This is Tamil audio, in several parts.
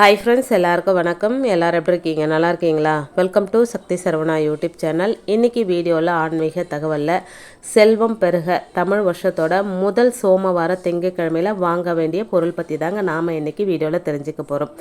ஹாய் ஃப்ரெண்ட்ஸ் எல்லாருக்கும் வணக்கம். எல்லாரும் எப்படி இருக்கீங்க? நல்லா இருக்கீங்களா? Welcome to Sakthi Saravana YouTube channel இன்றைக்கி வீடியோவில் ஆன்மீக தகவலில் செல்வம் பெருக தமிழ் வருஷத்தோட முதல் சோமவார திங்கக்கிழமையில் வாங்க வேண்டிய பொருள் பற்றி தாங்க நாம் இன்றைக்கி வீடியோவில் தெரிஞ்சுக்க போகிறோம்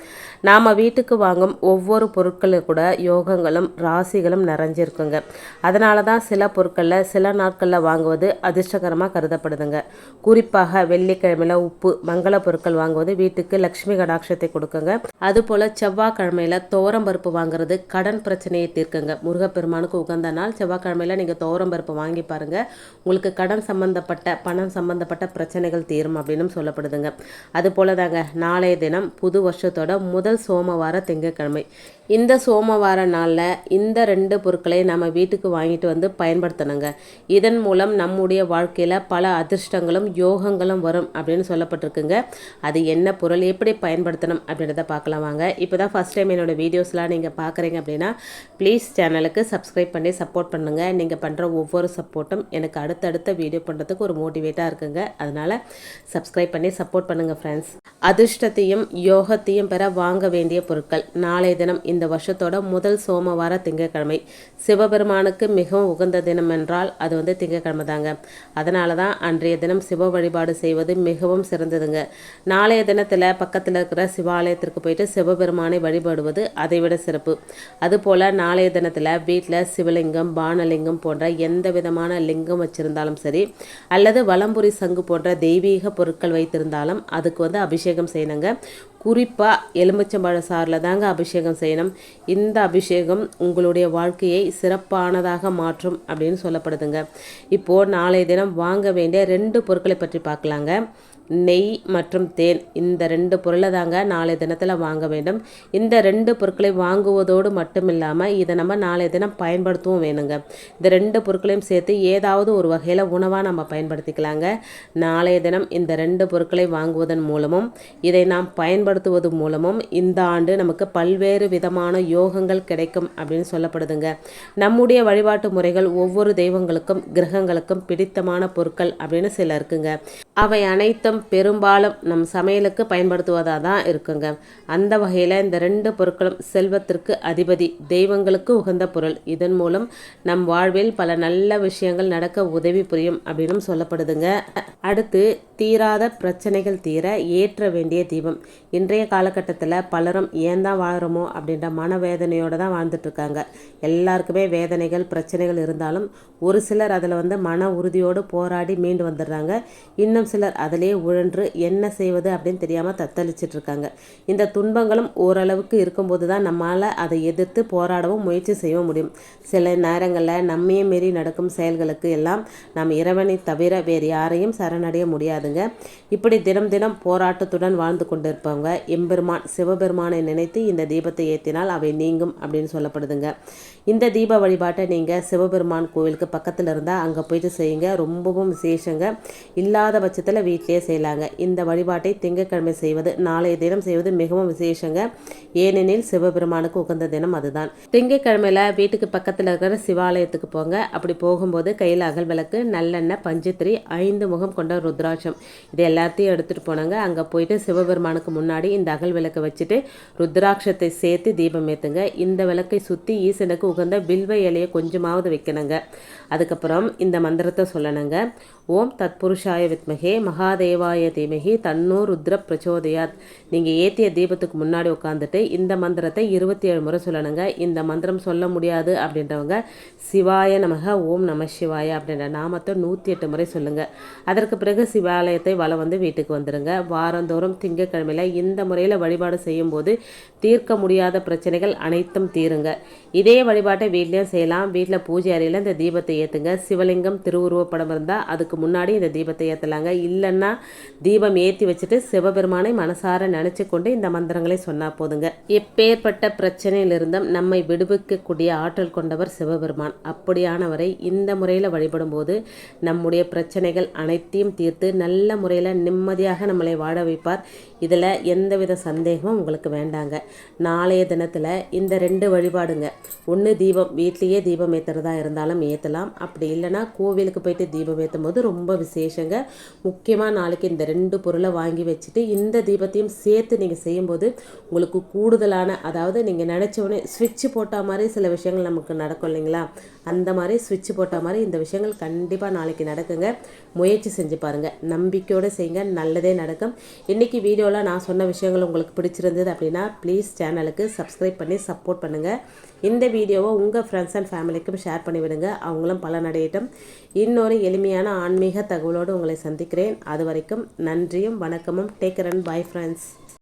நாம் வீட்டுக்கு வாங்கும் ஒவ்வொரு பொருட்களும் கூட யோகங்களும் ராசிகளும் நிறைஞ்சிருக்குங்க. அதனால தான் சில பொருட்களில் சில நாட்களில் வாங்குவது அதிர்ஷ்டகரமாக கருதப்படுதுங்க. குறிப்பாக வெள்ளிக்கிழமையில் உப்பு மங்கள பொருட்கள் வாங்குவது வீட்டுக்கு லக்ஷ்மி கடாட்சத்தை கொடுக்குங்க. அதுபோல் செவ்வாய்க்கிழமையில துவரம் பருப்பு வாங்குறது கடன் பிரச்சனையை தீர்க்குங்க. முருகப்பெருமானுக்கு உகந்த நாள். செவ்வாய்க்கிழமையில நீங்கள் துவரம் பருப்பு வாங்கி பாருங்கள் உங்களுக்கு கடன் சம்பந்தப்பட்ட பணம் சம்பந்தப்பட்ட பிரச்சனைகள் தீரும் அப்படின்னு சொல்லப்படுதுங்க. அதுபோல் தாங்க நாளைய தினம் புது வருஷத்தோட முதல் சோமவார திங்கட்கிழமை. இந்த சோமவார நாளில் இந்த ரெண்டு பொருட்களை நம்ம வீட்டுக்கு வாங்கிட்டு வந்து பயன்படுத்தணுங்க. இதன் மூலம் நம்முடைய வாழ்க்கையில் பல அதிர்ஷ்டங்களும் யோகங்களும் வரும் அப்படின்னு சொல்லப்பட்டிருக்குங்க. அது என்ன பொருள் எப்படி பயன்படுத்தணும் அப்படின்றத பார்க்கலாம் வாங்க. இப்போ தான் ஃபஸ்ட் டைம் என்னோட வீடியோஸ்லாம் நீங்கள் பார்க்குறீங்க அப்படின்னா ப்ளீஸ் சேனலுக்கு சப்ஸ்கிரைப் பண்ணி சப்போர்ட் பண்ணுங்கள் நீங்கள் பண்ணுற ஒவ்வொரு சப்போர்ட்டும் எனக்கு அடுத்தடுத்த வீடியோ பண்ணுறதுக்கு ஒரு மோட்டிவேட்டாக இருக்குங்க. அதனால் சப்ஸ்கிரைப் பண்ணி சப்போர்ட் பண்ணுங்கள் ஃப்ரெண்ட்ஸ் அதிர்ஷ்டத்தையும் யோகத்தையும் பெற வாங்க வேண்டிய பொருட்கள். நாளைய தினம் இந்த வருஷத்தோட முதல் சோமவார திங்கக்கிழமை சிவபெருமானுக்கு மிகவும் உகந்த தினம் என்றால் அது வந்து திங்கக்கிழமை தாங்க. அதனால தான் அன்றைய தினம் சிவ வழிபாடு செய்வது மிகவும் சிறந்ததுங்க. நாளைய தினத்தில் பக்கத்தில் இருக்கிற சிவாலயத்திற்கு போயிட்டு சிவபெருமானை வழிபடுவது அதைவிட சிறப்பு. அதுபோல் நாளைய தினத்தில் வீட்டில் சிவலிங்கம் பானலிங்கம் போன்ற எந்த விதமான லிங்கம் வச்சிருந்தாலும் சரி அல்லது வலம்புரி சங்கு போன்ற தெய்வீக பொருட்கள் வைத்திருந்தாலும் அதுக்கு வந்து அபிஷேகம் செய்யணுங்க. குறிப்பாக எலுமிச்சம்பழ சாரில் தாங்க அபிஷேகம் செய்யணும். இந்த அபிஷேகம் உங்களுடைய வாழ்க்கையை சிறப்பானதாக மாற்றும் அப்படின்னு சொல்லப்படுதுங்க. இப்போது நாளைய தினம் வாங்க வேண்டிய ரெண்டு பொருட்களை பற்றி பார்க்கலாங்க. நெய் மற்றும் தேன் இந்த ரெண்டு பொருளை தாங்க நாளைய தினத்தில் வாங்க வேண்டும். இந்த ரெண்டு பொருட்களை வாங்குவதோடு மட்டும் இல்லாமல் இதை நம்ம நாளைய தினம் பயன்படுத்தவும் வேணுங்க. இந்த ரெண்டு பொருட்களையும் சேர்த்து ஏதாவது ஒரு வகையில் உணவாக நம்ம பயன்படுத்திக்கலாங்க. நாளைய தினம் இந்த ரெண்டு பொருட்களை வாங்குவதன் மூலமும் இதை நாம் பயன்படுத்துவது மூலமும் இந்த ஆண்டு நமக்கு பல்வேறு விதமான யோகங்கள் கிடைக்கும் அப்படின்னு சொல்லப்படுதுங்க. நம்முடைய வழிபாட்டு முறைகள் ஒவ்வொரு தெய்வங்களுக்கும் கிரகங்களுக்கும் பிடித்தமான பொருட்கள் அப்படின்னு சில இருக்குங்க. அவை அனைத்தும் பெரும்பாலும் நம் சமையலுக்கு பயன்படுத்துவதாக தான் இருக்குங்க. அந்த வகையில் இந்த ரெண்டு பொருட்களும் செல்வத்திற்கு அதிபதி தெய்வங்களுக்கு உகந்த பொருள். இதன் மூலம் நம் வாழ்வில் பல நல்ல விஷயங்கள் நடக்க உதவி புரியும் அப்படின்னு சொல்லப்படுதுங்க. அடுத்து தீராத பிரச்சனைகள் தீர ஏற்ற வேண்டிய தீபம். இன்றைய காலகட்டத்தில் பலரும் ஏன் தான் வாழ்கிறோமோ அப்படின்ற மனவேதனையோடு தான் வாழ்ந்துட்டுருக்காங்க. எல்லாருக்குமே வேதனைகள் பிரச்சனைகள் இருந்தாலும் ஒரு சிலர் அதில் வந்து மன உறுதியோடு போராடி மீண்டு வந்துடுறாங்க. இன்னும் சிலர் அதிலே உழன்று என்ன செய்வது அப்படின்னு தெரியாமல் தத்தளிச்சிட்டு இருக்காங்க இந்த துன்பங்களும் ஓரளவுக்கு இருக்கும்போது தான் நம்மால் அதை எதிர்த்து போராடவும் முயற்சி செய்ய முடியும். சில நேரங்களில் நம்மையே மீறி நடக்கும் செயல்களுக்கு எல்லாம் நாம் இறைவனை தவிர வேறு யாரையும் சரணடைய முடியாதுங்க இப்படி தினம் தினம் போராட்டத்துடன் வாழ்ந்து கொண்டிருப்பவங்க எம்பெருமான் சிவபெருமானை நினைத்து இந்த தீபத்தை ஏற்றினால் அவை நீங்கும் அப்படின்னு சொல்லப்படுதுங்க. இந்த தீப வழிபாட்டை நீங்கள் சிவபெருமான் கோவிலுக்கு பக்கத்தில் இருந்தால் அங்கே போயிட்டு செய்யுங்க. ரொம்பவும் விசேஷங்க. இல்லாத பட்சத்தில் வீட்டிலே செய்யலாங்க. இந்த வழிபாட்டை திங்கட்கிழமை செய்வது நாளைய தினம் செய்வது மிகவும் விசேஷங்க. ஏனெனில் சிவபெருமானுக்கு உகந்த தினம் அதுதான். திங்கக்கிழமையில் வீட்டுக்கு பக்கத்தில் இருக்கிற சிவாலயத்துக்கு போங்க. அப்படி போகும்போது கையில் அகல் விளக்கு நல்லெண்ணெய் பஞ்சுத்திரி ஐந்து முகம் கொண்ட ருத்ராட்சம். இது எல்லாத்தையும் எடுத்துகிட்டு போனாங்க. அங்கே போயிட்டு சிவபெருமானுக்கு முன்னாடி இந்த அகல் விளக்கை வச்சுட்டு ருத்ராட்சத்தை சேர்த்து தீபம் ஏற்றுங்க இந்த விளக்கை சுற்றி ஈசனுக்கு உகந்த வில்வ இலையை கொஞ்சமாவது வைக்கணுங்க. அதுக்கப்புறம் இந்த மந்திரத்தை சொல்லணுங்க. ஓம் தத்புருஷாய வித்மகே மகாதேவாய தீமகி தன்னூர் ருத்ர பிரச்சோதயாத். நீங்கள் ஏற்றிய தீபத்துக்கு முன்னாடி உட்காந்துட்டு இந்த மந்திரத்தை இருபத்தி ஏழு முறை சொல்லணுங்க. இந்த மந்திரம் சொல்ல முடியாது அப்படின்றவங்க சிவாய நமக ஓம் நம சிவாய அப்படின்ற நாமத்தை நூற்றி எட்டு முறை சொல்லுங்கள் அதற்கு பிறகு சிவாலயத்தை வலம் வந்து வீட்டுக்கு வந்துடுங்க வாரந்தோறும் திங்கக்கிழமையில் இந்த முறையில் வழிபாடு செய்யும்போது தீர்க்க முடியாத பிரச்சனைகள் அனைத்தும் தீருங்க. இதே வழிபாட்டை வீட்லேயும் செய்யலாம். வீட்டில் பூஜை அறையில் இந்த தீபத்தை ஏற்றுங்க சிவலிங்கம் திருவுருவப்படம் இருந்தால் அதுக்கு முன்னாடி இந்த தீபத்தை ஏற்றலாங்க இல்லைன்னா தீபம் ஏற்றி வச்சுட்டு சிவபெருமானை மனசார நினச்சி கொண்டு இந்த மந்திரங்களை சொன்னால் போதுங்க. எப்பேற்பட்ட பிரச்சனையிலிருந்தும் நம்மை விடுவிக்கக்கூடிய ஆற்றல் கொண்டவர் சிவபெருமான். அப்படியானவரை இந்த முறையில் வழிபடும் போது நம்முடைய பிரச்சனைகள் அனைத்தையும் தீர்த்து நல்ல முறையில் நிம்மதியாக நம்மளை வாழ வைப்பார். இதில் எந்தவித சந்தேகமும் உங்களுக்கு வேண்டாங்க. நாளைய தினத்தில் இந்த ரெண்டு வழிபாடுங்க. ஒன்று தீபம் வீட்லேயே தீபம் ஏற்றுறதா இருந்தாலும் ஏற்றலாம் அப்படி இல்லைன்னா கோவிலுக்கு போயிட்டு தீபம் ஏற்றும் போது ரொம்ப விசேஷங்க. முக்கியமாக நாளைக்கு இந்த ரெண்டு பொருளை வாங்கி வச்சுட்டு இந்த தீபத்தையும் சேர்த்து நீங்கள் செய்யும்போது உங்களுக்கு கூடுதலான அதாவது நீங்கள் நினச்ச உடனே ஸ்விட்ச் போட்டால் மாதிரி சில விஷயங்கள் நமக்கு நடக்கும் இல்லைங்களா? அந்த மாதிரி ஸ்விட்ச் போட்டால் மாதிரி இந்த விஷயங்கள் கண்டிப்பாக நாளைக்கு நடக்குங்க. முயற்சி செஞ்சு பாருங்கள் நம்பிக்கையோடு செய்யுங்க. நல்லதே நடக்கும். இன்றைக்கி வீடியோவில் நான் சொன்ன விஷயங்கள் உங்களுக்கு பிடிச்சிருந்தது அப்படின்னா ப்ளீஸ் சேனலுக்கு சப்ஸ்கிரைப் பண்ணி சப்போர்ட் பண்ணுங்கள் இந்த வீடியோவை உங்கள் ஃப்ரெண்ட்ஸ் அண்ட் ஃபேமிலிக்கும் ஷேர் பண்ணிவிடுங்க அவங்களும் பலனடையட்டும். இன்னொரு எளிமையான ஆன்மீக தகவலோடு உங்களை சந்திக்கிறேன். அது வரைக்கும் நன்றியும் வணக்கமும். Take and bye friends